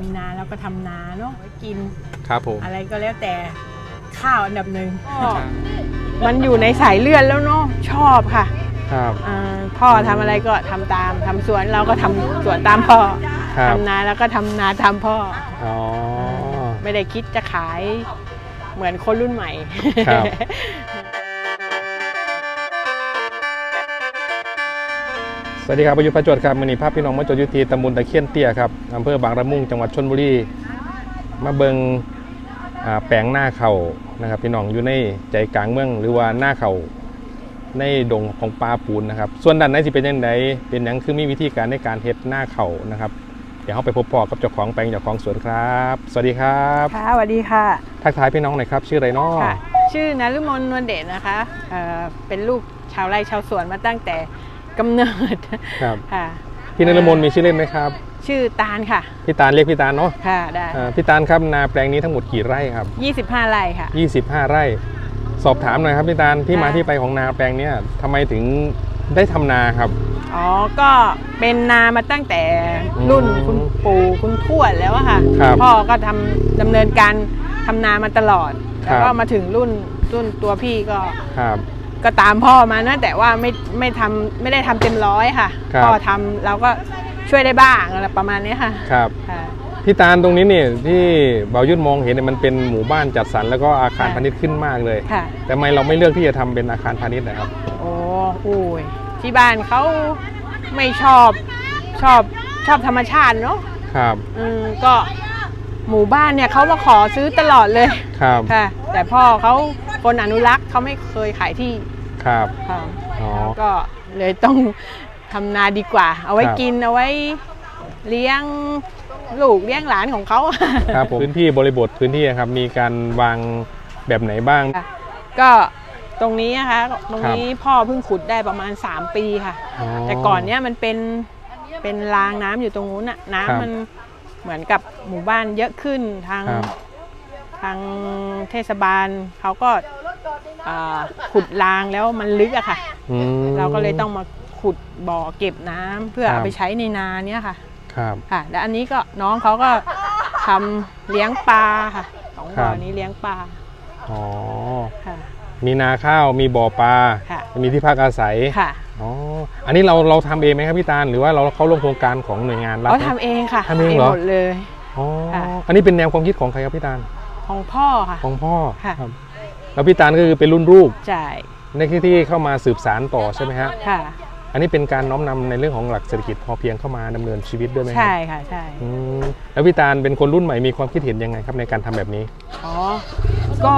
มีนาเราก็ทำนาเนาะไว้กินครับผม อะไรก็แล้วแต่ข้าวอันดับหนึ่งมันอยู่ในสายเลือดแล้วเนาะชอบค่ะครับ อ่าพ่อทำอะไรก็ทำตามทำสวนเราก็ทำสวนตามพ่อครับ ทำนาแล้วก็ทำนาตามพ่อ อ๋อ ไม่ได้คิดจะขายเหมือนคนรุ่นใหม่ครับ สวัสดีครับประยุทธ์ประจวดครับมือนีภาพพี่น้องมาจดอยุตีตำบลตะเคียนเตี้ยครับอำเภอบางระมุงจังหวัดชนบุรีมาเบิงอ่าแปลงหน้าเขานะครับ พี่น้องอยู่ในใจกลางเมืองหรือว่าหน้าเขาในดงของปลาปูนนะครับ ส่วนด้านในสิเป็นยังไงเป็นหยังคือมีวิธีการในการเฮ็ดหน้าเขานะครับเดี๋ยวเราไปพบปอกับเจ้าของแปลงเจ้าของสวนครับ สวัสดีครับค่ะสวัสดีค่ะ ทักทายพี่น้องหน่อยครับ ชื่ออะไรเนาะค่ะชื่อนฤมลนวลเดชนะคะเอ่อเป็นลูกชาวไร่ชาวสวนมาตั้งแต่ กำเนิดครับค่ะพี่นรมนมีชื่อเล่นไหมครับ ชื่อตาลค่ะ พี่ตาลเรียกพี่ตาลเนาะค่ะได้อ่าพี่ตาลครับนาแปลงนี้ทั้งหมดกี่ไร่ครั25ไร่ค่ะบ25 ไร่ สอบถามหน่อยครับพี่ตาลที่มาค่ะที่ไปของนาแปลงเนี้ยทำไมถึงได้ทำนาครับ อ๋อ ก็เป็นนามาตั้งแต่รุ่นอืมคุณปู่คุณทวดแล้วอะค่ะ ครับพ่อก็ทำดำเนินการทำนามาตลอด ครับแล้วก็มาถึงรุ่นรุ่นตัวพี่ก็ครับ ก็ตามพ่อมานะแต่ว่าไม่ไม่ทำไม่ได้ทำเต็มร้อยค่ะครับ พ่อทำเราก็ช่วยได้บ้างอะไรประมาณเนี้ยค่ะครับ ค่ะ พี่ตาลตรงนี้เนี่ยที่เบายุทธมองเห็นเนี่ยมันเป็นหมู่บ้านจัดสรรแล้วก็อาคารค่ะ พาณิชย์ขึ้นมากเลย ค่ะ แต่ทำไมเราไม่เลือกที่จะทำเป็นอาคารพาณิชย์นะครับ โอ้โอ้ยที่บ้านเขาไม่ชอบชอบชอบธรรมชาติเนาะครับ อืมก็หมู่บ้านเนี่ยเขามาขอซื้อตลอดเลย ครับ ค่ะ แต่พ่อเขาคนอนุรักษ์เขาไม่เคยขายที่ ครับค่ะอ๋อ ก็เลยต้องทำนาดีกว่า เอาไว้ครับ กินเอาไว้เลี้ยงลูกเลี้ยงหลานของเขา ครับผมพื้นที่บริบทพื้นที่ครับมีการวางแบบไหนบ้าง ค่ะ ก็ตรงนี้นะคะ ตรงนี้พ่อเพิ่งขุดได้ประมาณ 3 ปีค่ะ แต่ก่อนเนี้ยมันเป็นเป็นรางน้ำอยู่ตรงนู้นน่ะครับน้ำมันเหมือนกับหมู่บ้านเยอะขึ้นทางครับ ทางเทศบาลเขาก็ อ่าขุดรางแล้วมันลึกอะค่ะ อืม เราก็เลยต้องมาขุดบ่อเก็บน้ำเพื่อครับ เอาไปใช้ในนาเนี้ยค่ะครับค่ะ และอันนี้ก็น้องเขาก็ทำเลี้ยงปลาค่ะสองบ่อครับนี้เลี้ยงปลาอ๋อค่ะ มีนาข้าวมีบ่อปลาค่ะ มีที่พักอาศัยค่ะอ๋ออันนี้เราเราทำเองไหมครับพี่ตาลหรือว่าเราเข้าร่วมโครงการของหน่วยงานรัฐเขาไหม ทำเองค่ะทำเองเหรอ หมดเลย อ๋อค่ะ อันนี้เป็นแนวความคิดของใครครับพี่ตาลของพ่อค่ะ ของพ่อค่ะ ครับ แล้วพี่ตาลก็คือเป็นรุ่นลูกจ่ายในที่ที่เข้ามาสืบสารต่อใช่ไหมฮะค่ะ อันนี้เป็นการน้อมนำในเรื่องของหลักเศรษฐกิจพอเพียงเข้ามาดำเนินชีวิตด้วยไหมครับใช่ค่ะใช่อืมแล้วพี่ตาลเป็นคนรุ่นใหม่มีความคิดเห็นยังไงครับในการทำแบบนี้อ๋อก็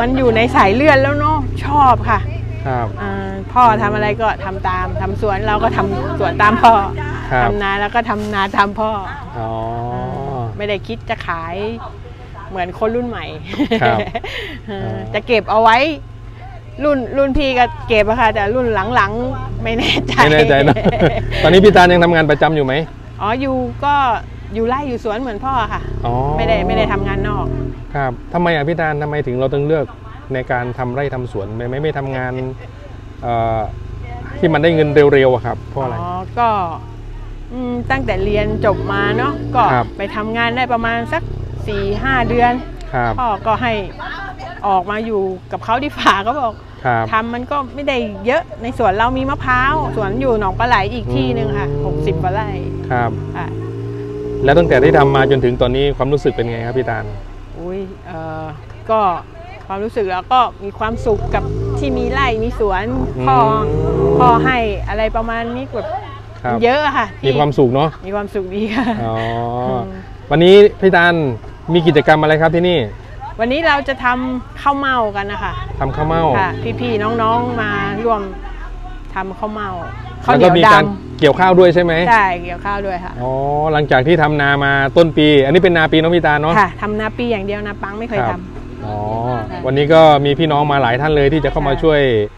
มันอยู่ในสายเลือดแล้วเนาะชอบค่ะครับอ่าพ่อทำอะไรก็ทำตามทำสวนเราก็ทำสวนตามพ่อครับทำนาแล้วก็ทำนาตามพ่ออ๋อไม่ได้คิดจะขาย เหมือนคนรุ่นใหม่ครับเออจะเก็บเอาไว้ รุ่นรุ่นพี่ก็เก็บอะค่ะแต่รุ่นหลังๆไม่แน่ใจไม่แน่ใจนะตอนนี้พี่ตาลยังทำงานประจำอยู่ไหมอ๋ออยู่ก็อยู่ไร่อยู่สวนเหมือนพ่อค่ะอ๋อไม่ได้ไม่ได้ทำงานนอก ครับทำไมอะพี่ตาลทำไมถึงเราต้องเลือกในการทำไร่ทำสวนไม่ไม่ไม่ทำงานเอ่อที่มันได้เงินเร็วๆอะครับเพราะอะไรอ๋อก็อืมตั้งแต่เรียนจบมาเนาะก็ครับไปทำงานได้ประมาณสัก 4ี่ห้าเดือนครับพ่อก็ให้ออกมาอยู่กับเขาที่ฝ่าก็บอกครับ ทำมันก็ไม่ได้เยอะในสวนเรามีมะพร้าวสวนอยู่หนองปลาไหลอีกที่หนึ่งค่ะอืม60กว่าไร่ครับ ค่ะแล้วตั้งแต่ที่ทำมาจนถึงตอนนี้ความรู้สึกเป็นไงครับพี่ตาล อุ้ยเอ่อก็ความรู้สึกแล้วก็มีความสุขกับที่มีไร่มีสวนพ่อมพ่อให้อะไรประมาณนี้แบบครับ เยอะอะค่ะมีความสุขเนาะมีความสุขดีค่ะอ๋ออมวันนี้พี่ตาล มีกิจกรรมอะไรครับที่นี่วันนี้เราจะทำข้าวเม่ากันนะคะทำข้าวเม่าค่ะพี่ๆน้องๆมาร่วมทำข้าวเม่าข้าวแล้วเหนีก็ยวมีการดเกี่ยวข้าวด้วยใช่ไหมำใช่เกี่ยวข้าวด้วยค่ะ อ๋อหลังจากที่ทำนามาต้นปี อันนี้เป็นนาปีเน้องพี่ตาลเนาะ ค่ะทำนาปีอย่างเดียวนาปังไม่เคยครัทำ บ อ๋อวันนี้ก็มีพี่น้องมาหลายท่านเลยที่จะเข้ามาค่ะช่วยอ่า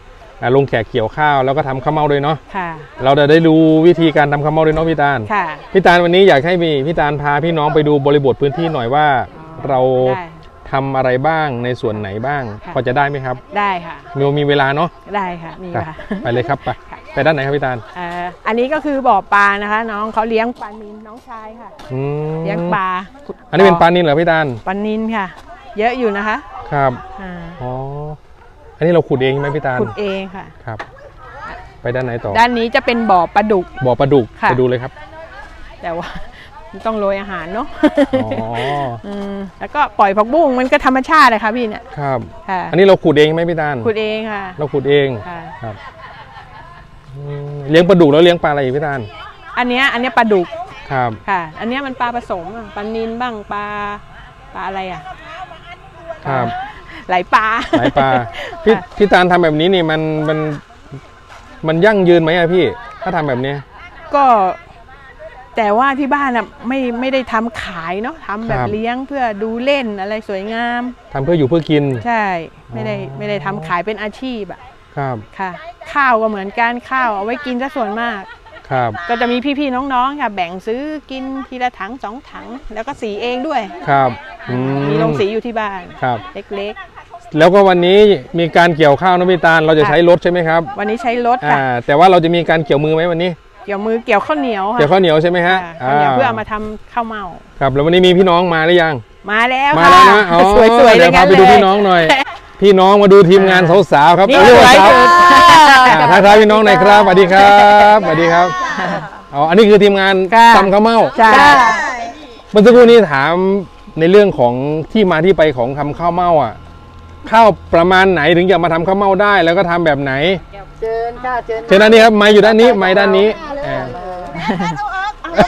ลงแขกเกี่ยวข้าวแล้วก็ทำข้าวเม่าด้วยเนาะค่ะ เราจะได้รู้วิธีการทำข้าวเม่าด้วยเนาะพี่ตาลค่ะพี่ตาลวันนี้อยากให้มีพี่ตาลพาพี่น้องไปดูบริบทพื้นที่หน่อยว่าอ๋อเราได้ทำอะไรบ้างในส่วนไหนบ้างค่ะพอจะได้ไหมครับ ได้ค่ะมีมีเวลาเนาะได้ค่ะมีไปค่ะไปเลยครับไปค่ะไปด้านไหนครับพี่ตาลเอ่ออันนี้ก็คือบ่อปลานะคะ น้องเขาเลี้ยงปลานินน้องชายค่ะอืมเลี้ยงปลาขุดอันนี้เป็นปลานินเหรอพี่ตาลปลานินค่ะ เยอะอยู่นะคะ ครับอ่าอ๋ ออันนี้เราขุดเองใช่ไหมพี่ตาลขุดเองค่ะครับ ไปด้านไหนต่อ ด้านนี้จะเป็นบ่อปลาดุก บ่อปลาดุกค่ะ ไปดูเลยครับแต่ว่า ต้องโรยอาหารเนาะอ๋ออืมแล้วก็ปล่อยผักบุ้งมันก็ธรรมชาติเลยค่ะพี่เนี่ยครับ ค่ะอันนี้เราขุดเองไหมพี่ตาลขุดเองค่ะเราขุดเองค่ะ ครับอืมเลี้ยงปลาดุกแล้วเลี้ยงปลาอะไรอีกพี่ตาลอันเนี้ยอันเนี้ยปลาดุกครับ ค่ะ อันเนี้ยมันปลาผสมอะปลานินบ้างปลาปลาอะไรอะครับหลา ยปลาหลายปลาพี่ค่ะพี่ตาลทำแบบนี้นี่มันมันมันยั่งยืนไหมอะพี่ ถ้าทำแบบเนี้ยก็แต่ว่าที่บ้านอะไม่ไม่ได้ทำขายเนาะทำแบครับบเลี้ยงเพื่อดูเล่นอะไรสวยงามทำเพื่ออยู่เพื่อกิน ใช่ ไม่ได้อ๋อไม่ได้ทำขายเป็นอาชีพอะครับค่ะ ข้าวก็เหมือนกันข้าวเอาไว้กินซะส่วนมากครับ ก็จะมีพี่ๆน้องๆค่ะแบ่งซื้อกินทีละถังสองถัง แล้วก็สีเองด้วยครับอืมีโรงสีอยู่ที่บ้านครับเล็ก แล้วก็วันนี้มีการเกี่ยวข้าวนะพี่ตาลเราจะค่ะใช้รถใช่ไหมครับๆวันนี้ใช้รถอ่าค่ะแต่ว่าเราจะมีการเกี่ยวมือไหมวันนี้ เกี่ยวมือเกี่ยวข้าวเหนียวค่ะเกี่ยวข้าวเหนียวใช่ไหมฮะค่ะข้าวเหนียวเพื่อเอามาทำข้าวเมาครับแล้ววันนี้มีพี่น้องมาหรือยัง มาแล้วมาค่ะแล้วนะอ๋อสวยๆเลเดี๋ยยวพางั้นไปเลดูยพี่น้องหน่อย พี่น้องมาดูทีมงานสาวๆครับนี่เอาเรียกสวว่ายสาวสุด อ่าทักทายพี่น้องหน่อยครับสวัสดีครับสวัสดีครับอ๋ออันนี้คือทีมงานค่ะ ตำข้าวเม่าใช่เมื่อสักครู่นี้ถามในเรื่องของที่มาที่ไปของทำข้าวเม่าอะ ข้าวประมาณไหนถึงจะมาทำข้าวเม่าได้ แล้วก็ทำแบบไหน เชิญค่ะเชิญเช่นด้านนี้ครับไม้อยู่ด้านนี้ไม้ด้านนี้อ่า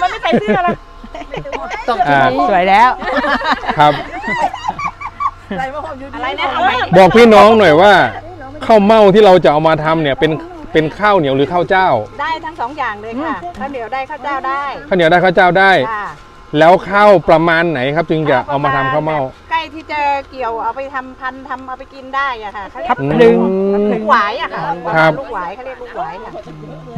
มันไม่ใส่เสื้อละต้องอ่าสวยแล้ว ครับ อะไรเนี่ยเอาใหม่บอกพี่น้องหน่อยว่าข้าวเม่าที่เราจะเอามาทำเนี่ยเป็นเป็นข้าวเหนียวหรือข้าวเจ้าได้ทั้งสองอย่างเลยค่ะข้าวเหนียวได้ข้าวเจ้าได้ข้าวเหนียวได้ข้าวเจ้าได้ ค่ะ แล้วข้าวประมาณไหนครับจึงจะเอามาทำข้าวเม่าใกล้ที่จะเกี่ยวเอาไปทำพันธุ์ทำเอาไปกินได้อะค่ะเขาเรียทักบพลึงอืม ลูกหวายอะค่ะครับ ลูกหวายเขาเรียกลูกหวายค่ะ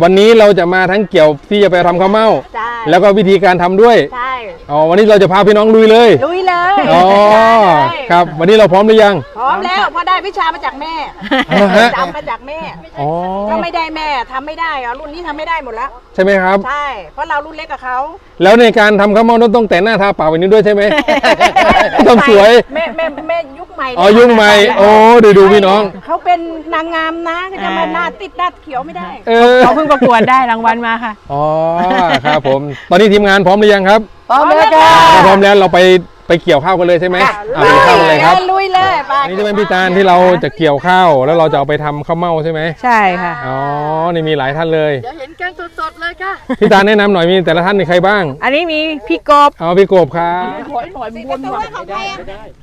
วันนี้เราจะมาทั้งเกี่ยวที่จะไปทำข้าวเม่า ใช่แล้วก็วิธีการทำด้วย ใช่ อ๋อวันนี้เราจะพาพี่น้องลุยเลยลุยเลยอ๋อได้เลยครับ วันนี้เราพร้อมหรือยัง พร้อมแล้วเพราะได้วิชามาจากแม่เอาละฮะจำมาจากแม่อ๋อถ้าไม่ได้แม่ทำไม่ได้อะรุ่นนี้ทำไม่ได้หมดแล้วใช่ไหมครับใช่เพราะเรารุ่นเล็กกับเขาแล้วในการทำข้าวเม่าต้องต้องแต่งหน้าทาปากแบบนี้ด้วยใช่ไหมต้องสวยแม่แม่แม่ยุคใหม่อ๋อยุ่งใหม่โอ้ดูดูพี่น้องเขาเป็นนางงามนะก็จะมาหน้าติดหน้าเขียวไม่ได้เออเขาเพิ่งประกวดได้รางวัลมาค่ะอ๋อครับผม ตอนนี้ทีมงานพร้อมหรือยังครับ พร้อมแล้วค่ะถ้าพร้อมแล้วเราไปไปเกี่ยวข้าวกันเลยใช่ไหมอะไปข้าวกันเลยครับลุยเลยไปอันนี้จะเป็นพี่ตาลที่เราจะเกี่ยวข้าว แล้วเราจะเอาไปทำข้าวเม่าใช่ไหมใช่ค่ะ อ๋อนี่มีหลายท่านเลยเดี๋ยวเห็นกันสดๆเลยค่ะพี่ตาลแนะนำหน่อยมีแต่ละท่านมีใครบ้างอันนี้มีพี่กบเอาพี่กบครับ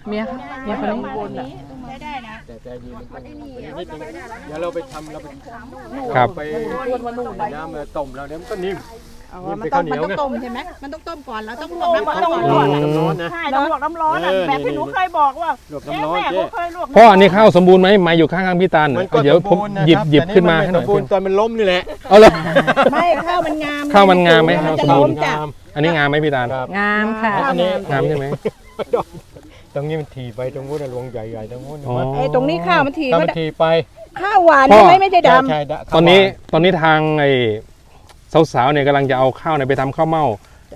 เมียเมียคนนี้เดี๋ยวเราไปทำเราไปครับไปน้ำมาต้มแล้วเดี๋ยวมันก็นิ่ม มันต้องมันต้องต้มใช่ไหมมันต้องต้มก่อนแล้วต้องลวกน้ำร้อนก่อนอืมน้ำร้อนนะ ใช่ต้องลวกน้ำร้อนอะแบบที่หนูเคยบอกว่าลวกน้ำร้อนเจ๊เคยลวกพ่ออันนี้ข้าวสมบูรณ์ไหมไมาอยู่ข้างๆพี่ตาลมันก็เดี๋ยวผมสบูรณ์นะหยิบครับหยิบแต่ขึ้นมาให้หน่อยสมบูรณ์ตอนมันล้มนี่แหละ เอาเลย ไม่ข้าวมันงามข้าวมันงามไหมนข้าวจะสมบูรณ์ล้มจ้ะ อันนี้งามไหมพี่ตาลครับ งามค่ะ อันนี้งามใช่ไหมตรงนี้มันถีไปตรงนู้นนะรวงใหญ่ๆตรงนู้นอ๋อไอ้ตรงนี้ข้าวมันทีถ้าก็มันถีไปข้าวหวานพ่อ ใช่ไหมไม่ใช่ดใช่ดะตอนนี้ตอนนี้ทางไอ้ สาวๆเนี่ยกำลังจะเอาข้าวเนี่ยไปทำข้าวเม่า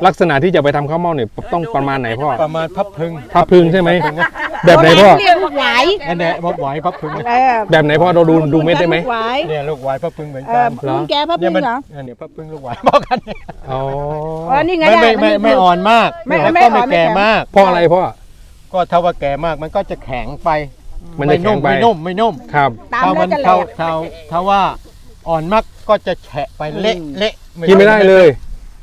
ลักษณะที่จะไปทำข้าวเม่าเนี่ยต้องประมาณไหนพ่อประมาณพับพึงพับพึงใช่ไหมำแบบไหนพ่อเรียกลูกหวายนั่นแหละพับไหวพับพึงเออแบบไหนพ่อเราดูดูเม็ดได้ไหมลูกหวายเนี่ยลูกไหวพับพึงเหมือนเอกัอนลุงแกพับเนี่พึ่ยงมันเหรอเนี่ยพับพึงลูกไหวบอกกันเนี่ยอ๋ออ๋อนี่ไงไม่ได้ไม่ไม่อันนี้ไม่อ่อนมากไม่แล้วไม่ก็อ่ไม่อนไม่แก่แก่ มากเพราะอะไรพ่อก็ถ้าว่าแก่มากมันก็จะแข็งไปมันจะแข็งไปไม่นุ่มไม่นุ่มครับตามถ้าแล้มัวนจะแหลถ้าก ถ้าถ้าว่า อ่อนมากก็จะแฉะไปเละเละกินไม่ได้เลย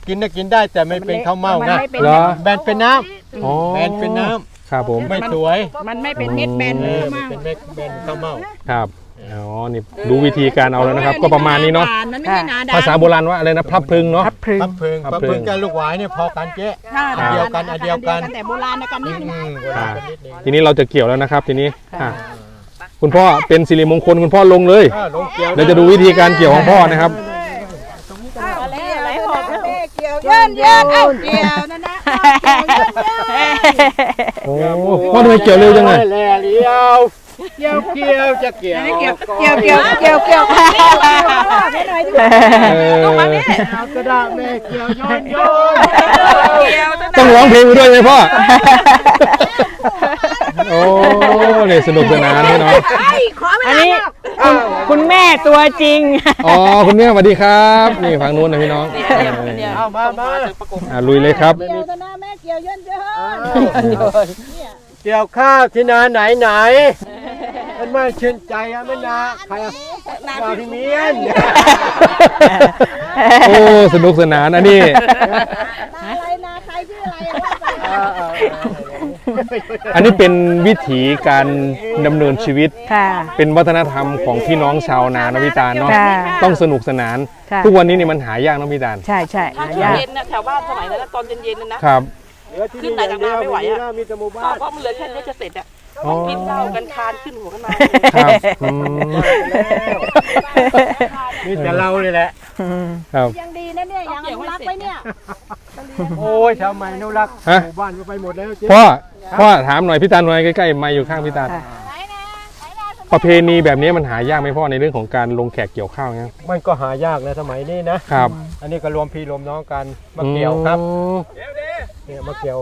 กินน่ะกินได้แต่ไม่เป็นข้าวเม่านะนไม่เป็นเหรอ แบนเป็นน้ำอ๋อแบนเป็นน้ครับผมำไม่สวยมันไม่เป็นเม็ดแบนเอเลยอมากเป็นเม็ดแบนข้าวเม่า ครับอ๋อนี่ดูวิธีการเอาแล้วนะครับ ก็ประมาณนี้เนาะมันไม่ใช่นาดำภาษาโบราณว่าอะไรนะพลับพลึงเนาะพับพลึงพับพึงพับพับพึงพึงกับลูกหวายเนี่ยพอกันเจ๊อันเดียวกันอันเดียวกันแต่โบราณนะกันนิดนึงอืมเวลากันนิดนึง ทีนี้เราจะเกี่ยวแล้วนะครับ ทีนี้อะ คุณพ่อเป็นสิริมงคลคุณพ่อลงเลยอ่าลงเกี่ยวเดี๋ยวจะดูวิธีการเกี่ยวของพ่อนะครับอะไรหอบเกี่ยวเยินเยินเอ้าเกี่ยวนั่นนะเกี่ยวเยินเยินโอ้พ่อทำไมเกี่ยวเร็วจังเลยแล่เลี้ยวเเกี่ยวเกี่ยวจะเกี่ยวเกี่ยวเกี่ยวเกี่ยวเกี่ยวเกี่ยวค่ะไม่หน่อยดิเออเอากระดาษแม่เกี่ยวโย้อนโย้อนต้องร้องเพลงไปด้วยไหมพ่อโอ้เนี่สนุกสนานพี่น้องอันนี้คุณคุณแม่ตัวจริง อ๋อคุณแม่สวัสดีครับ นี่ฝั่งนู้นนะพี่น้องเอามามาอะลุยเลยครับ เกี่ยวกันนะแม่เกี่ยวเยินเยินเกี่ยวข้าวที่นาไหนไหนมันไม่ชื่นใจอะไม่นาใครอะนาพี่เมียนโอ้สนุกสนานอันนี้อะไรนาใครชื่ออะไรว่าไป อันนี้เป็นวิถีการดำเนินชีวิต ค่ะ เป็นวัฒนธรรมของพี่น้องชาวนานะพี่ตาลเนาะค่ะ ต้องสนุกสนาน ค่ะ ทุกวันนี้นี่มันหายากนะพี่ตาลใช่ใช่ถ้าหาช่วงยากเย็นนะแถวบ้านสมัยนั้นนะตอนเย็นๆนั่นนะครับขึ้นไหนจากนาไม่ไหวอะมีแต่หมู่บ้าเพราะมันเหลือแค่นี้จะเสร็จอะอ๋อกินเหล้ากันคานขึ้นหัวกันมาครับอืมมีแต่เราเลยแหละครับ ยังดีนะเนี่ยยังอนุรักษ์ไว้เนี่ย โอ้ยทำไมนุรักษ์ฮะ หมู่บ้านก็ไปหมดแล้วเจ๊พ่อ พ่อถามหน่อยพี่ตาลหน่อยใกล้ๆไมาอยู่ข้างพี่ตาลค่ะ ประเพณีแบบนี้มันหายากไหมพ่อในเรื่องของการลงแขกเกี่ยวข้าวเนี่ยมันก็หายากนะสมัยนี้นะ ครับอันนี้ก็รวมพี่รวมน้องกันมาเกี่ยวครับอืมเนี่ยมาเกี่ยว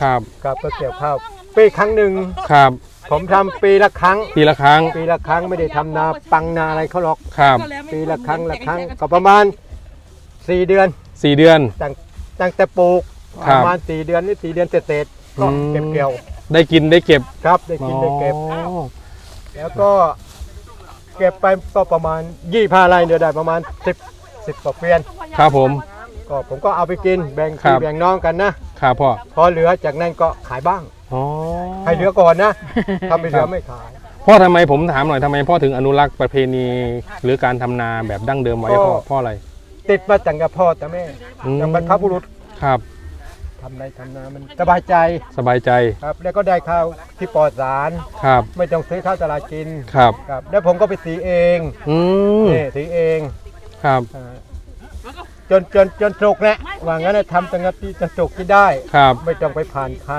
ครับกับก็เกี่ยวข้าวปีครั้งหนึ่งครับ ผมทำปีละครั้ง ปีละครั้งปีละครั้งไม่ได้ทำนาปังนาอะไรเขาหรอก ครับปีละครั้งละครั้งก็ประมาณ4เดือนสี่เดือน ตั้งตั้งแต่ปลูกครัปบ ระมาณ4เดือนนี่4เดือนเศษๆ ก็อืมเก็บเกี่ยวได้กินได้เก็บครับ ได้กินได้เก็บ อ๋อแล้วก็เก็บไปก็ประมาณยี่ห้าไร่เดือนได้ประมาณ10 10กว่าเฟียน ครับผม ก็ผมก็เอาไปกินแบ่งครัพี่บ แบ่งน้องกันนะ ครับพ่อพอเหลือจากนั้นก็ขายบ้าง อ๋อให้เหลือก่อนนะ ถ้าไม่เหลือไม่ขาย พ่อทำไมผมถามหน่อยทำไมพ่อถึงอนุรักษ์ประเพณี หรือการทำนาแบบดั้งเดิมไว้พ่อพ่ออะไรติดมาตั้งกับพ่อแต่แม่อืมตั้งบรรพบุรุษครับ ทำไรทำนามันสบายใจสบายใจครับ แล้วก็ได้ข้าวที่ปลอดสาร ครับไม่ต้องซื้อข้าวตลาดกินครับครับ แล้วผมก็ไปสีเองอืมนี่สีเองครับอ่าจนจนจนสุกนะว่างั้นนะทำตั้งแต่ที่จนสุกที่ได้ ครับ ไม่ต้องไปผ่านใคร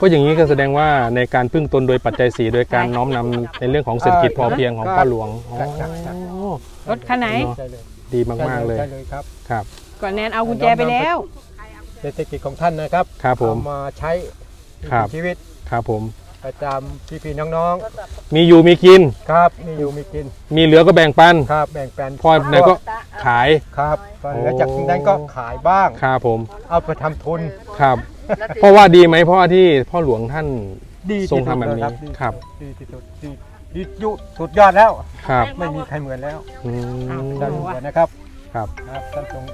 ก็อย่างนี้ก็แสดงว่าในการพึ่งตนโดยปัจจัยสี่โดยการน้อมนำในเรื่องของเศรษฐกิจพอเพียงของพ่อหลวงอ๋อ ครับครับครับ รถคันไหน ใช่เลยดีมากๆเลยใช่เลยครับ ครับ ก่อนแนนเอากุญแจไปแล้ว เศรษฐกิจของท่านนะครับครับผม เอามาใช้ครับในชีวิตครับผม ประจำพี่ๆน้องมีอยู่มีกิน ๆครับมีอยู่มีกินมีเหลือก็แบ่งปัน ครับแบ่งปันพ่อไหนก็ขาย ครับพอเหลือโอ้จากนั้นก็ขายบ้าง ครับผม เอาไปทำทุนครับ เพราะว่าดีไหมเพราะว่าที่พ่อหลวงท่าน ดีทรงที่สุดทำแบบนี้เลยครับ ดีที่สุดดีดียุสุดยอดแล้ว ครับไม่มีใครเหมือนแล้วอืม ท่านเหมือนนะครับครับ ครับท่านทรง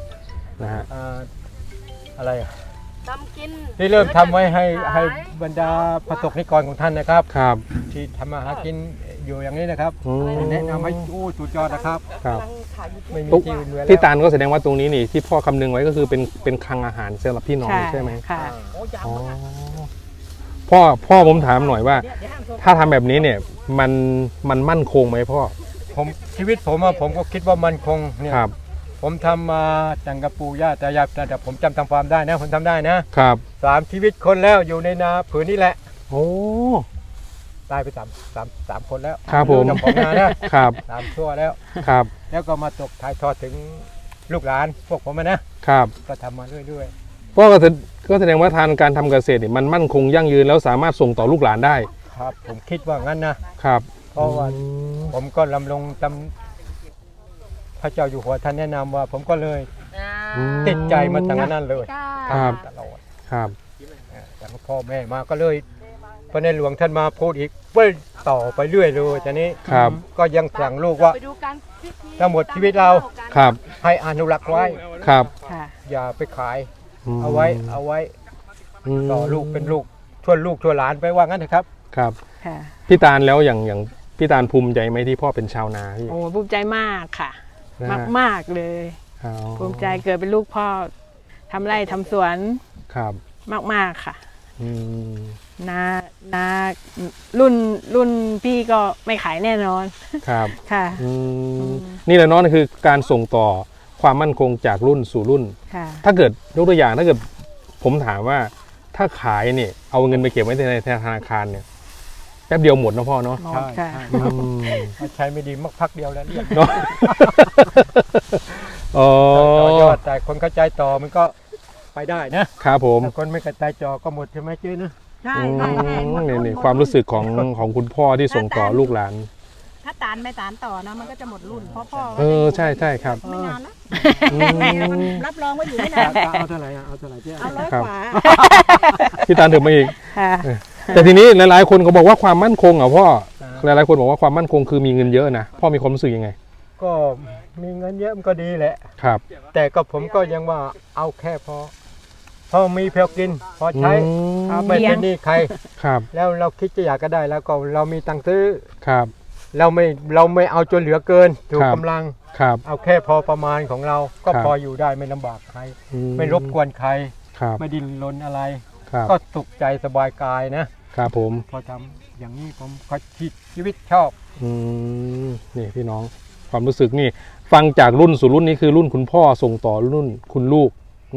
นะฮะ อ่า อะไรอะทำกินที่เริ่มทำไว้ให้ให้บรรดาประสบนิกรของท่านนะครับ ครับ ที่ทำมาหากินอยู่อย่างนี้นะครับอืมแนะนำให้อู้สุดยอดนะครับ ครับไม่มีตุ๊ก ที่อื่นเหมือนพี่แล้วตาลก็แสดงว่าตรงนี้นี่ที่พ่อคำนึงไว้ก็คือเป็นเป็นคลังอาหารสำหรับพี่น้องใช่ใช่ไหมค่ะอ๋อพ่อพ่อผมถามหน่อยว่าถ้าทำแบบนี้เนี่ยมันมันมั่นคงไหมพ่อ ผมชีวิตผมอะผมก็คิดว่ามันคงเนี่ยครับ ผมทำมาตั้งกับปู่ย่าตายายแต่ผมจำทำความได้นะผมทำได้นะครับ สามชีวิตคนแล้วอยู่ในนาผืนนี้แหละ โอ้ ตายไปสามสามสามคนแล้วครับผม เจ้าของนานะครับ สามชั่วแล้ว ครับแล้วก็มาตกถ่ายทอดถึงลูกหลานพวกผมอะนะครับก็ทำมาเรื่อยพ่อก็แสก็แสดงว่าทานการทำเกษตรเนี่ยมันมั่นคงยั่งยืนแล้วสามารถส่งต่อลูกหลานได้ ๆ ครับ ผมคิดว่างั้นนะครับ เพราะว่าอืมผมก็ลำลงตำ พระเจ้าอยู่หัวท่านแนะนำว่า ผมก็เลยติดใจมาตั้งแต่นั้นเลยครับ ตลอดครับจากพ่อแม่มาก็เลยพระในหลวงท่านมาพูดอีกเว้ยต่อไปเรื่อยเลยทีนี้ครับ ก็ยังสั่งลูกว่า ไปดูการพิธีทั้งหมดชีวิตเรา ครับ ให้อนุรักษ์ไว้ ครับค่ะอย่าไปขาย มเอาไว้เอาไว้มต่อลูกเป็นลูกชวนลูกชวนหลานไปว่างั้นเถอะครับ ครับ ค่ะพี่ตาลแล้วอย่างอย่างพี่ตาลภูมิใจไหมที่พ่อเป็นชาวนาพี่ โอ้ภูมิใจมากค่ะนะ มากฮะมากๆเลยอ๋อภูมิใจเกิดเป็นลูกพ่อทำไร่ทำสวนครับมาก ๆ ค่ะอืมนานารุ่นรุ่นพี่ก็ไม่ขายแน่นอนครับค่ะอืมนี่แหละเนาะนี่คือการส่งต่อความมั่นคงจากรุ่นสู่รุ่นค่ะถ้าเกิดยกตัวอย่างถ้าเกิดผมถามว่าถ้าขายเนี่ยเอาเงินไปเก็บไว้ในธนาคารเนี่ยไปป๊บเดียวหมดนะพ่อเนาะหมดค่ะ อืมถ้าใช้ไม่ดีมักพักเดียวแล้วเรียกเนาะอ๋อต่อยอดแต่คนเข้าใจต่อมันก็ไปได้นะครับผมแต่คนไม่เข้าใจต่อก็หมดใช่ไหมเจ๊นะ ใช่อืใช่ใช่มนี่นี่ความรู้สึกของของคุณพ่อที่ส่งต่อลูกหลาน ถ้าตานไม่ตานต่อนะมันก็จะหมดรุ่นเพราะพ่อเออใช่ใช่ครับไม่นานแล้วอืมรับรองว่าอยู่ไม่เอานานเอาเท่าไหร่อะเอาเท่าไหร่เจ๊เอาร้อยครับกว่าพี่ตาลถึงมาอีก ค่ะ แต่ทีนี้หลายๆ คนก็บอกว่าความมั่นคงอะพ่อหลายๆคนบอกว่าความมั่นคงคือมีเงินเยอะนะพ่อมีความรู้สึกยังไง ก็มีเงินเยอะมันก็ดีแหละ ครับ แต่ก็ผมก็ยังว่าเอาแค่พอ พอมีเพียวกิน พอใช้อืม เอาไม่เป็นหนี่ใคร ครับแล้วเราคิดจะอยากก็ได้แล้วก็เรามีตังค์ซื้อ ครับ เราไม่เราไม่เอาจนเหลือเกินถูกครับ กำลังครับ เอาแค่พอประมาณของเรา ก็ครับ พออยู่ได้ไม่ลำบากใคร อืไม่รบกวนใคร ครับไม่ดิ้นรนอะไร ครับ ก็สุขใจสบายกายนะ ครับผม พอทำอย่างนี้ผมก็ชีชีวิตชอบ อืมนี่พี่น้องความรู้สึกนี่ ฟังจากรุ่นสู่รุ่นนี้คือรุ่นคุณพ่อส่งต่อรุ่นคุณลูก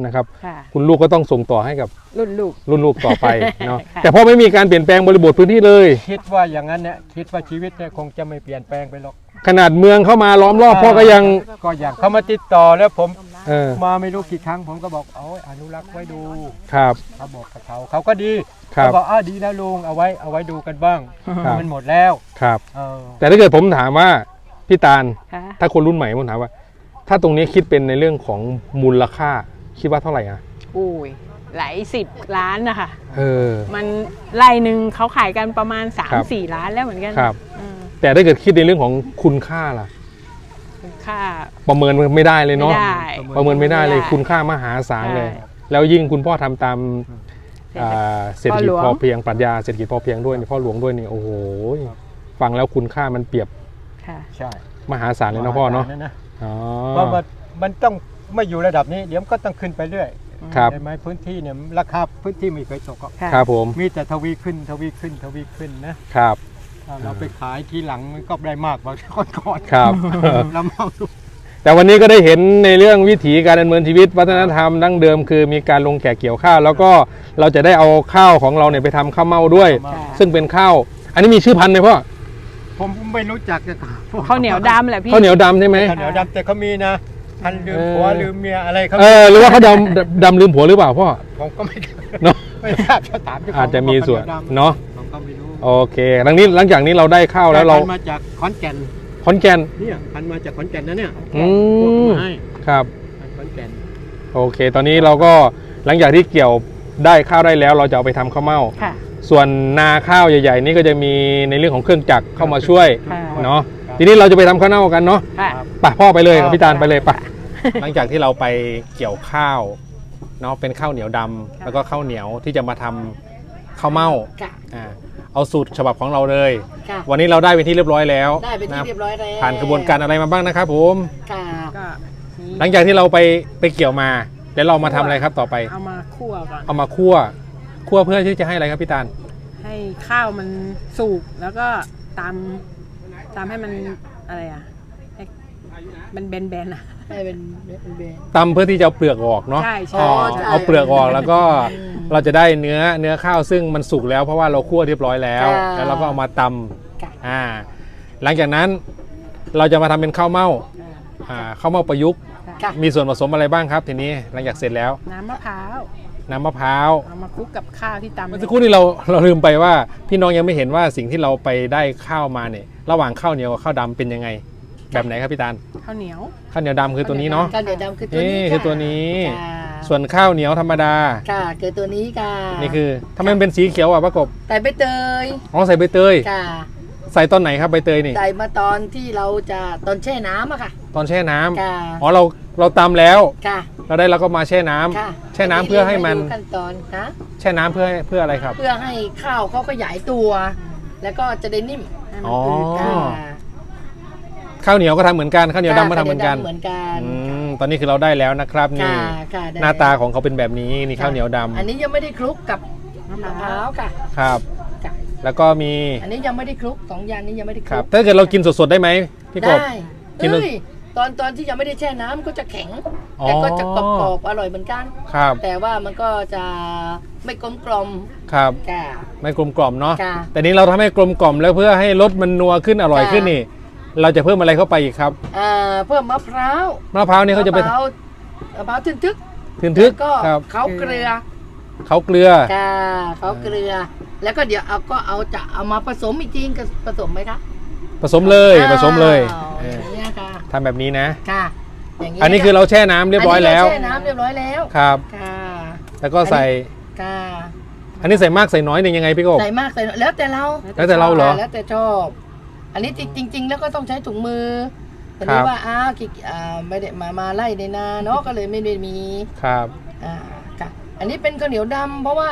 นะครับ ค่ะ คุณลูกก็ต้องส่งต่อให้กับรุ่นลูก รุ่นลูกต่อไปเนาะค่ะ แต่พ่อไม่มีการเปลี่ยนแปลงบริบทพื้นที่เลย คิดว่าอย่างนั้นเนี่ยคิดว่าชีวิตเนี่ยคงจะไม่เปลี่ยนแปลงไปหรอก ขนาดเมืองเข้ามาล้อมรอบพ่อก็ยัง ก็อย่างเขามาติดต่อแล้วผม เออมาไม่รู้กี่ครั้งผมก็บอกเอาอนุรักษ์ไว้ดูครับ เขาบอกกับเขาเขาก็ดีครัเขาบ บอกอ้าดีนะลุงเอาไว้เอาไว้ดูกันบ้างครับ มันหมดแล้วครับ เออแต่ถ้าเกิดผมถามว่าพี่ตาล ค่ะถ้าคนรุ่นใหม่ผมถามว่า ถ้าตรงนี้คิดเป็นในเรื่องของมูลค่าคิดว่าเท่าไหร่อะอุ้ยหลายสิบล้านนะคะเออ มันไร่หนึ่งเขาขายกันประมาณ ครับ 3 4 ล้านแล้วเหมือนกันครับ อืมแต่ถ้าเกิดคิดในเรื่องของคุณค่าล่ะ ค่า ประเมินมันไม่ได้เลยไม่เนาะได้ประเมินไม่ได้เลยไม่ได้คุณค่ามหาศาลเลย ใช่ แล้วยิ่งคุณพ่อทำตามอ่าเศรษฐกิจพ่อหลวงพอเพียงปรัชญาเศรษฐกิจพอเพียงด้วยนี่พ่อหลวงด้วยนี่โอ้โหฟังแล้วคุณค่ามันเปรียบค่ะ ใช่มหาศาลเลยนะพ่อเนาะนะอ๋อเพราะมันมันต้องไม่อยู่ระดับนี้ เดี๋ยวมันก็ต้องขึ้นไปเรื่อยครับใช่ไหมพื้นที่เนี่ยราคาพื้นที่ไม่เคยตกหรอกค่ะ ครับผมมีแต่ทวีขึ้นทวีขึ้นทวีขึ้นนะครับ ถ้าเราไปขายทีหลังมันก็ได้มากกว่าก่อนๆครับ เรามองดูแต่วันนี้ก็ได้เห็นในเรื่องวิถีการดำเนินชีวิต วัฒนธรรมดั้งเดิมคือมีการลงแขกเกี่ยวข้าว แล้วก็เราจะได้เอาข้าวของเราเนี่ยไปทำข้าวเม่าด้วยมาซึ่งเป็นข้าว อันนี้มีชื่อพันธุ์ไหมพ่อผมไม่รู้จักจะข้าวเหนียวดำแหละพี่ ข้าวเหนียวดำใช่ไหมข้าวเหนียวดำแต่เขามีนะพันลืมเออผัวลืมเมียอะไรเขาเออหรือว่าเขาดำดำลืมผัวหรือเปล่าพ่อผมก็ไม่เนาะไม่ทราบจะถามเจ้ขงอาจจะมีส่วนข้าวเหยวดำ เนาะผมก็ไม่รู้ โอเคหลังนี้หลังจากนี้เราได้ข้าวแล้วเราพันมาจากขอนแก่นขอนแก่นเนี่ยพันมาจากขอนแก่นนะเนี่ยอืพวกมไม้ครับ พันขอนแก่นโอเค ตอนนี้เราก็หลังจากที่เกี่ยวได้ข้าวได้แล้ว เราจะเอาไปทำข้าวเม่าค่ะ ส่วนนาข้าวใหญ่ ๆ นี่ก็จะมีในเรื่องของเครื่องจักรเข้ามาช่วยค่ะ เนาะทีนี้เราจะไปทำข้าวเน่ากันเนาะค่ะ ไปพ่อไปเลยครับพี่ตาลไปเลยไป หลังจากที่เราไปเกี่ยวข้าวเนาะเป็นข้าวเหนียวดำแล้วก็ข้าวเหนียวที่จะมาทำข้าวเม่าค่ะ อ่า เอาสูตรฉบับของเราเลย ค่ะวันนี้เราได้เป็นที่เรียบร้อยแล้วได้เป็นที่นะเรียบร้อยแล้วผ่านกระบวนการอะไรมาบ้างนะครับผม ค่ะก็มีหลังจากที่เราไปไปเกี่ยวมา แล้วเรามาทำอะไรครับต่อไป เอามาคั่วก่อน เอามาคั่วคั่วเพื่อที่จะให้อะไรครับพี่ตาลให้ข้าวมันสุกแล้วก็ตามตามให้มันอะไรอะให้มันแบนๆอะ ได้เป็นเป็นเบน ตำเพื่อที่จะเอาเปลือกออกเนาะใช่อ๋ใช่อใช่ เอาเปลือกออกแล้วก็อืมเราจะได้เนื้อเนื้อข้าวซึ่งมันสุกแล้วเพราะว่าเราคั่วเรียบร้อยแล้ว ค่ะแล้วเราก็เอามาตค่ะำอ่า หลังจากนั้นเราจะมาทำเป็นข้าวเม่าอ่าข้าวเม่าประยุกต์ ค่ะมีส่วนผสมอะไรบ้างครับ ทีนี้หลังจากเสร็จแล้ว น้ำมะพร้าวน้ำมะพร้าวเอามาคลุกกับข้าวที่ตำเมื่อสักครู่นี้เราเราลืมไปว่า พี่น้องยังไม่เห็นว่าสิ่งที่เราไปได้ข้าวมาเนี่ยระหว่างข้าวเหนียวกับข้าวดำเป็นยังไง แบบไหนครับพี่ตาลข้าวเหนียว ข้าวเหนียวดำคือตัวนี้เนาะ ข้าวเหนียวดำคือตัวนี่นี้คือตัวนี้ ค่ะส่วนข้าวเหนียวธรรมดา ค่ะคือตัวนี้ค่ะนี่คือทำไมมันเป็นสีเขียวอะป้ากบ แต่ใบเตยอ๋อใส่ใบเตย ค่ะใส่ตอนไหนครับใบเตยนี่ ใส่มาตอนที่เราจะตอนแช่น้ำอะค่ะตอนแช่น้ำค่ะอ๋อเราเราตำแล้ว ค่ะเราได้เราก็มาแช่น้ำ ค่ะแช่น้ำเพื่อให้มันขั้นตอนนะแช่น้ำเพื่อเพื่ออะไรครับ เพื่อให้ข้าวเขาขยายตัว แล้วก็จะได้นิ่มให้มันอ๋อ อืดค่ะ ข้าวเหนียวก็ทำเหมือนกันข้าวเหนียวดำก็ทำเหมือนกันเหมือนกันอืมตอนนี้คือเราได้แล้วนะครับนี่ค่ะค่ะได้หน้าตาของเขาเป็นแบบนี้นี่ข้าวเหนียวดำอันนี้ยังไม่ได้คลุกกับมะมะพพร้าร้าววค่ะครับค่ะแล้วก็มีอันนี้ยังไม่ได้คลุกสองอย่างนี้ยังไม่ได้คครัลุบกถ้าเกิดเรากินสดๆได้ไหมพี่กบ ได้กินแล้ว เอ้ยตอนตอนที่ยังไม่ได้แช่น้ำก็จะแข็งอ๋อแต่ก็จะกรอบๆอร่อยเหมือนกัน ครับแต่ว่ามันก็จะไม่กลมกล่อมครับ ค่ะ ไม่กลมกล่อมเนาะค่ะแต่นี้เราทำให้กลมกล่อมแล้วเพื่อให้รสมันนัวขึ้นอร่อยค่ะขึ้นนี่ เราจะเพิ่มอะไรเข้าไปอีกครับอ่าเพิ่มมะพร้าวมะพร้าวนี่เขาจะเป็นมพร้าวมะพร้าวทึนทึกทึนทึกแล้วก็ครับเขาเกลือเขาเกลือค่ะเขาเกลือ แล้วก็เดี๋ยวเอาก็เอาจะเอามาผสมอีกทีกับผสมไหมคะผสมเลยผสมเลยอ้าวเอออย่างเงี้ยค่ะทำแบบนี้นะ ค่ะอย่างนี้อันนี้คือเราแช่น้ำเรียบร้อยแล้ว นนี้เาแช่น้ำเรียบร้อยแล้วครับ ค่ะแล้วก็ใส่ ค่ะอันนี้ใส่มากใส่น้อยเนี่ยยังไงพี่กบ ใส่มากใส่น้อยแล้วแต่เราแล้วแต่เราเหรอ แล้วแต่ชอบ อันนี้จริง ๆ แล้วก็ต้องใช้ถุงมือแต่ครันี่บว่าอ้าวขี้อ่าไม่ได้มามาไล่ในนาเนาะก็เลยไม่ได้มีครับอ่าค่ะอันนี้เป็นข้าวเหนียวดำเพราะว่า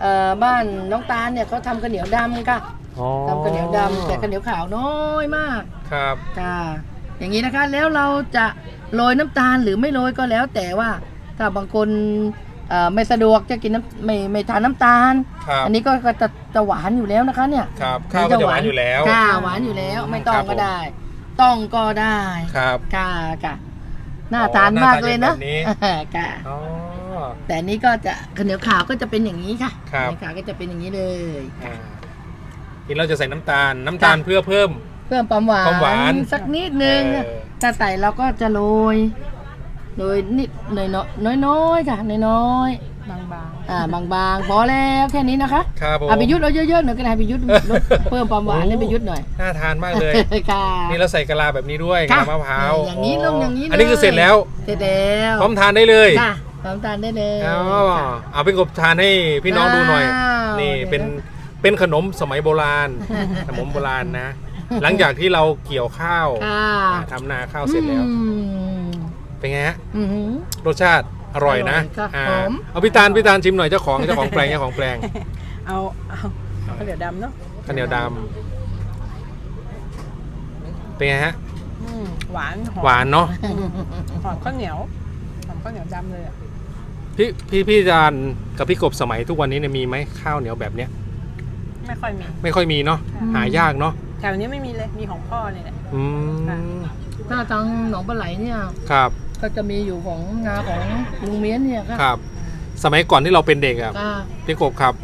เอ่อบ้านน้องตาลเนี่ยเขาทำข้าวเหนียวดำค่ะอ๋อทำข้าวเหนียวดำแต่ข้าวเหนียวขาวน้อยมาก ครับ ค่ะอย่างนี้นะคะแล้วเราจะโรยน้ำตาลหรือไม่โรยก็แล้วแต่ว่า ถ้าบางคน เอ่อไม่สะดวกจะกินน้ำไม่ไม่ทานน้ำตาล ครับอันนี้ก็ก็จะจะหวานอยู่แล้วนะคะเนี่ย ครับข้าวก็จะหวานอยู่แล้ว ค่ะหวานอยู่แล้วไม่ต้อครังบก็ได้ ต้องก็ได้ครับค่ะค่ะน่าอ๋อทานมากหน้าตาเลยนะแบบนี้ค่ะอ๋อ แต่อันนี้ก็จะข้าวเหนียวขาวก็จะเป็นอย่างนี้ค่ะครับ ข้าวเหนียวขาวก็จะเป็นอย่างนี้เลยอ่าทีนี้เราจะใส่น้ำตาล น้ำตาลเพื่อเพิ่ม เพิ่มความหวานความหวานสักนิดนึงเออ ถ้าใส่เราก็จะโรย โรยนิดหน่อยน้อยน้อยๆค่ะน้อยบางๆอ่าบางๆพอแล้วแค่นี้นะคะครับผมเอาไปยุดเอาเยอะๆหน่อยก็ได้ไปยุดลดเพิ่มความหวานให้ไปยุดหน่อยน่าทานมากเลย ค่ะ นี่เราใส่กะลาแบบนี้ด้วยกะค่ะลามะพร้าวอย่างนี้ลงอย่างนี้เลย อันนี้คือเสร็จแล้ว เสร็จแล้วพร้อมทานได้เลยค่ะพร้อมทานได้เลยอ๋อค่ะ เอาเป็นกบทานให้พี่น้องดูหน่อย ว้าวนี่เดี๋ยวเป็นเป็นขนมสมัยโบราณ ขนมโบราณนะ หลังจากที่เราเกี่ยวข้าวค่ะ อ่าทำนาข้าวเสร็จแล้ว อืม เป็นไงฮะอื้อหือ รสชาติอร่อยนะอร่อยค่ะอ่าหอม เอาพี่ตาลพี่ตาลชิมหน่อยเจ้าของเจ้าของแปลงเจ้าของแปลงๆเอาเอาเอาข้าวเหนียวดำเนาะข้าวเหนียวดำเป็นไงฮะอืมหวานหอมหวานเนาะหอมข้าวเหนียวหอมข้าวเหนียวดำเลยอะพี่พี่พี่จานกับพี่กบสมัยทุกวันนี้เนี่ยมีไหมข้าวเหนียวแบบเนี้ยไม่ค่อยมี ไม่ค่อยมีเนาะหายากเนาะแถวนี้ไม่มีเลยมีของพ่อเนี่ยแหละ อืค่ะมถ้าทางหนองปลาไหลเนี่ย ครับ ก็จะมีอยู่ของงาของลุงเมียนเนี่ยค่ะครับ สมัยก่อนที่เราเป็นเด็กอะค่ะพี่กบครับ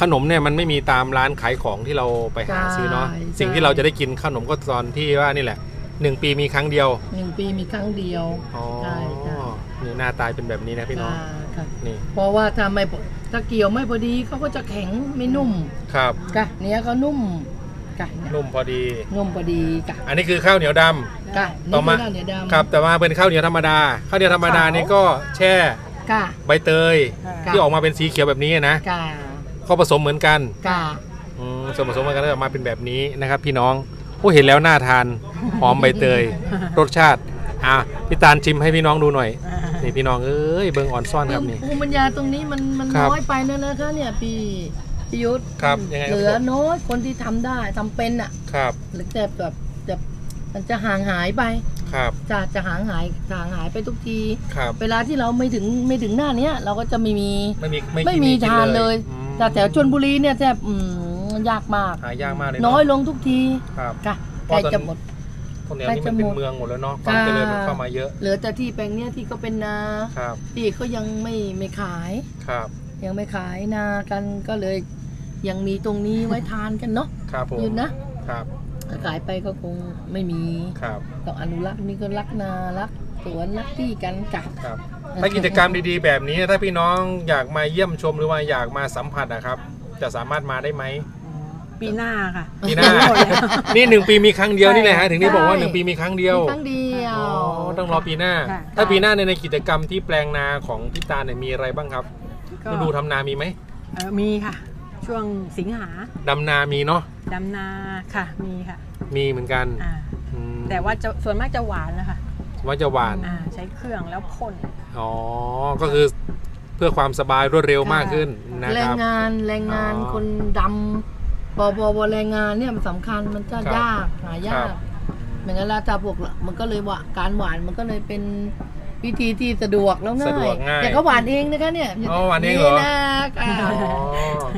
ขนมเนี่ยมันไม่มีตามร้านขายของที่เราไปหาซื้อเนาะใช่สิ่งที่เราจะได้กินขนมก็ตอนที่ว่านี่แหละหนึ่งปีมีครั้งเดียวหนึ่งปีมีครั้งเดียวอ๋อใช่ค่ะนี่หน้าตายเป็นแบบนี้นะพี่น้องค่ะค่ะ นี่เพราะว่าถ้าไม่ถ้าเกี่ยวไม่พอดีเขาก็จะแข็งไม่นุ่มครับกะเนี้ยก็นุ่ม กะเนี่ยนุ่มพอดี นุ่มพอดีกะอันนี้คือข้าวเหนียวดำกะต่นี่อมาคือข้าวเหนียวดำครับแต่ว่าเป็นข้าวเหนียวธรรมดาข้าวเหนียวธรรมดาขาวนี่ก็แช่กะใบเตย ค่ะ ที่ออกมาเป็นสีเขียวแบบนี้นะกะก็ผสมเหมือนกันกะอืมส่วนผสมมันก็จะออกมาเป็นแบบนี้นะครับ พี่น้องผู้เห็นแล้วน่าทานหอมใบเตย รสชาติอะพี่ตาลชิมให้พี่น้องดูหน่อยอ่านี่พี่น้องเอ้ยเบิงอ่อนซ่อนครับนี่ ภูมิปัญญาตรงนี้มันมันครับ น้อยไปนะนะคะเนี่ยพี่ พี่ยุทธครับยังไงเหลือน้อยคนที่ทำได้ทำเป็นอะครับหรือแต่แบบจะมันจะห่างหายไปครับจะจะห่างหายห่างหายไปทุกที ครับเวลาที่เราไม่ถึงไม่ถึงหน้าเนี้ย เราก็จะไม่มี ไม่มีไม่มีกิทานเลย อืมแต่แถวชลบุรีเนี่ยแทบอืมยากมาก หายากมากเลยเะน้อยลงทุกทีครับ ค่ะเพใกล้ราะตอน จะหมดคนเนี้ยนี่มันใกล้จะเป็นหมดเมืองหมดแล้วเนาะความค่ะเจริญมันเข้ามาเยอะเหลือแต่ที่แปลงเนี้ยที่ก็เป็นนาครับที่เขายังไม่ไม่ขาย ครับ ยังไม่ขายนากันก็เลย ยังมีตรงนี้ไว้ทานกันเนาะครับผมยืนนะครับถ้าขายไปก็คงไม่มีครับต้องอนุรักษ์นี่ก็รักนารักสวนรักที่กันกะครับถ้ากิจกรรมดีๆ แบบนี้ถ้าพี่น้องอยากมาเยี่ยมชมหรือว่าอยากมาสัมผัสนะครับ จะสามารถมาได้ไหมปีหน้าค่ะปีหน้า นี่หนึ่งปีมีครั้งเดียวนี่แหละฮะถึงได้บอกว่าหนึ่งปีมีครั้งเดียวมีครั้งเดียวอ๋อต้องรอปีหน้าค่ะถ้าปีหน้าในในกิจกรรมที่แปลงนาของพี่ตาเนี่ยมีอะไรบ้างครับ ก็ฤดูทำนามีไหมเอ่อมีค่ะ ช่วงสิงหาดำนามีเนาะดำนาค่ะมีค่ะมีเหมือนกันอ่าอืมแต่ว่าจะส่วนมากจะหวานนะคะว่าจะหวานอ่าใช้เครื่องแล้วพ่น อ๋อก็คือเพื่อความสบายรวดเร็วมากขึ้นนะแรคงรับ งานแรงงานอ๋อคนดำพอพอพอแรงงานเนี่ยมันสำคัญมันจะครับยากหายาครักบ เหมือนกันแล้วตาพวกมันก็เลยว่าการหวานมันก็เลยเป็น วิธีที่สะดวกแล้วง่ายสะดวกง่ายแต่เขาหวานเองนะคะเนี่ยอ๋อหวานเองเหรอนะค่ะอ๋อ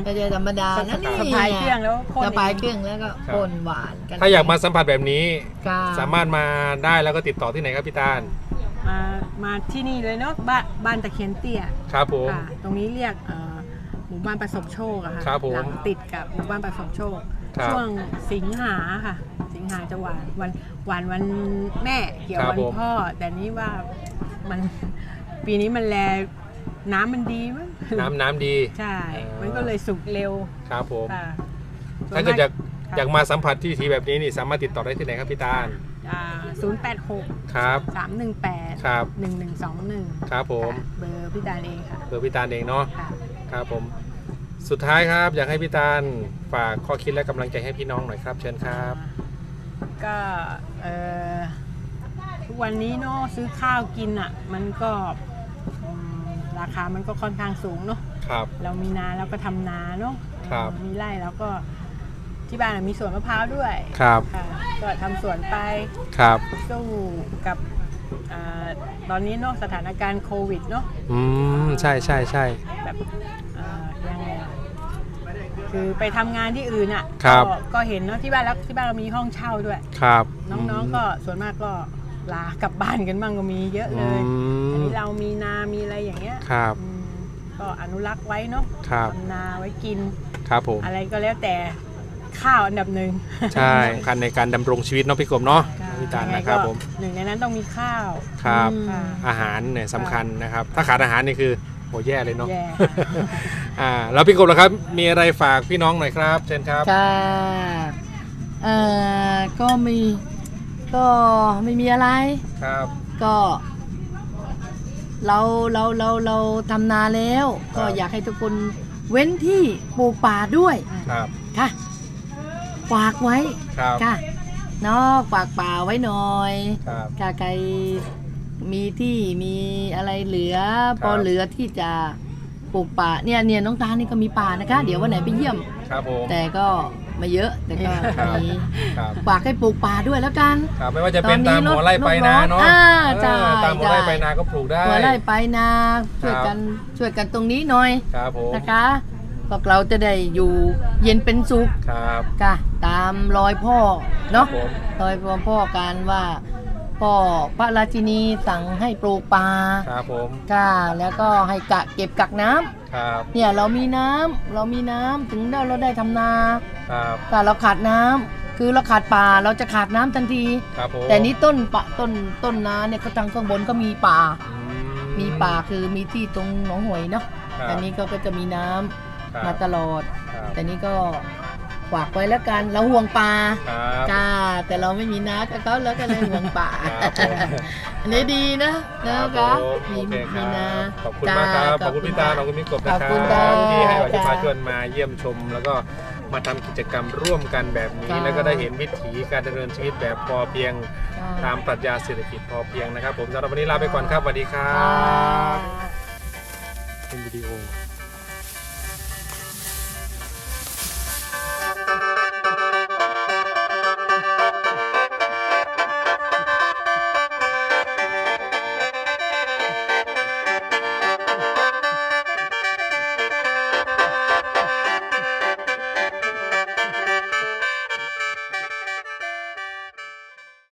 ก็จะธรรมดานะนี่สะพายเครื่องแล้วพ่นสะพายเครื่องแล้วก็ครับพ่นหวานกันถ้าอยากมาสัมผัสแบบนี้ก็สามารถมาได้แล้วก็ติดต่อที่ไหนครับพี่ตาลมามาที่นี่เลยเนาะบ้านบ้านตะเคียนเตี้ยครับผม ค่ะ ตรงนี้เรียกเอ่อหมู่บ้านประสบโชคอะค่ะครับผมหลังติดกับหมู่บ้านประสบโชค ครับช่วงสิงหาค่ะ สิงหาจะหวานวันหวานวันแม่เกี่ยวครับวันผม พ่อ แต่นี้ว่า มันปีนี้มันแลน้ำมันดีมั้งน้ำน้ำดี ใช่อ่ามัมันก็เลยสุกเร็ว ครับผมค่ะถ้าเกิดอยากค่ะอยากมาสัมผัสที่ทีแบบนี้นี่สามารถติดต่อได้ที่ไหนครับพี่ตาลศูนย์แปดหกครับสามหนึ่งแปดครับหนึ่งหนึ่งสองหนึ่งครับผม เบอร์พี่ตาลเองค่ะ เบอร์พี่ตาลเองเนาะค่ะครับผม สุดท้ายครับ อยากให้พี่ตาลฝากข้อคิดและกำลังใจให้พี่น้องหน่อยครับ เชิญครับ ก็เอ่อทุก วันนี้เนาะซื้อข้าวกินอะ มันก็อืมราคามันก็ค่อนข้างสูงเนาะครับ เรามีนาเราก็ทำนาเนาะครับ มีไร่แล้วก็ ที่บ้านมีสวนมะพร้าวด้วยครับค่ะก็ทำสวนไปครับสู้กับอาตอนนี้เนาะสถานการณ์โควิดเนาะ อืมใช่ใช่ใช่ แบบอ่ายังไงอะคือไปทำงานที่อื่นอะครับ ก็ก็เห็นเนาะที่บ้านแล้วที่บ้านเรามีห้องเช่าด้วย ครับน้องๆก็ส่วนมากก็ ลากลับบ้านกันบ้างก็มีเยอะเลยอือันมนี้เรามีนา มีอะไรอย่างเงี้ยครับ อืมก็อนุรักษ์ไว้เนาะครับ ทำนาไว้กินครับผม อะไรก็แล้วแต่ข้าวอันดับหนึ่ง ใช่สำคัญในการดำรงชีวิตเนาะพี่กบเนาะค่ะพี่ตาลยังไงนะครับก็ผม หนึ่งในนั้นต้องมีข้าวครับ ค่ะอาหารเนี่ยสำคัญนะครับ ถ้าขาดอาหารนี่คือโหแย่เลยเนาะ แย่อ่า แล้วพี่กบล่ะครับ มีอะไรฝากพี่น้องหน่อยครับ เชิญครับ ค่ะเอ่อก็มี ก็ไม่มีอะไร ครับ ก็ เราเราเราเราทำนาแล้วครับก็อยากให้ทุกคนเว้นที่ปลูกป่าด้วยครับ ค่ะฝากไว้ครับ ค่ะเนาะฝากป่าไว้หน่อย ครับถ้าใครมีที่มีอะไรเหลือ พอครับเหลือที่จะปลูกป่าเนี่ยเนี่ยน้องตานี่ก็มีป่านะคะ เดี๋ยววันไหนไปเยี่ยม ครับผม แต่ก็ ไม่เยอะ แต่ก็ครับมีครับฝากให้ปลูกป่าด้วยแล้วกัน ครับไม่ว่าจะเป็นตอนนี้ตามหัวไร่ไปนาเนาะอ่าใช่ เออตามหัวไร่ใช่ไปนาก็ปลูกได้ หัวไร่ไปนาช่วยครับกันช่วยกันตรงนี้หน่อยครับผมนะคะพวกเราจะได้อยู่เย็นเป็นสุขครับ ค่ะตามรอยพ่อเนาะผม รอยพ่อพ่อการว่า พ่อพระราชินีสั่งให้ปลูกป่าครับผมค่ะแล้วก็ให้กะเก็บกักน้ำครับเนี่ยเรามีน้ำเรามีน้ำถึงเราเราได้ทำนาครับแต่เราขาดน้ำคือเราขาดป่าเราจะขาดน้ำทันที ครับผมแต่นี้ต้นปะต้นต้นนาเนี่ยเขาทางข้างบนก็มีป่า อืมีป่าคือมีที่ตรงหนองหวยเนาะครับอันนี้ก็ก็จะมีน้ำครับมาตลอด ครับแต่นี้ก็ ฝากไว้แล้วกันเราห่วงป่าครับค่ะแต่เราไม่มีน้ากับเขาแล้วก็เลยห่วงป่าครับผมอันนี้ดีนะนะคคะรับผมมีโอเคคมีรับนาขอบคุณมากครับจ้ขอบคุณพี่ตา ขอบคุณพี่กบนะคขรัอบคุณค่ะที่ให้วัชจ้าพาชวนมาเยี่ยมชม แล้วก็มาทำกิจกรรมร่วมกันแบบนี้ จ้า แล้วก็ได้เห็นวิถีการดำเนินชีวิตแบบพอเพียงค่ะตามปรัชญาเศรษฐกิจพอเพียงนะครับ ผมสำหรับวันนี้ลาไปก่อนครับสวัสดีครับค่ะเป็นวิดีโอ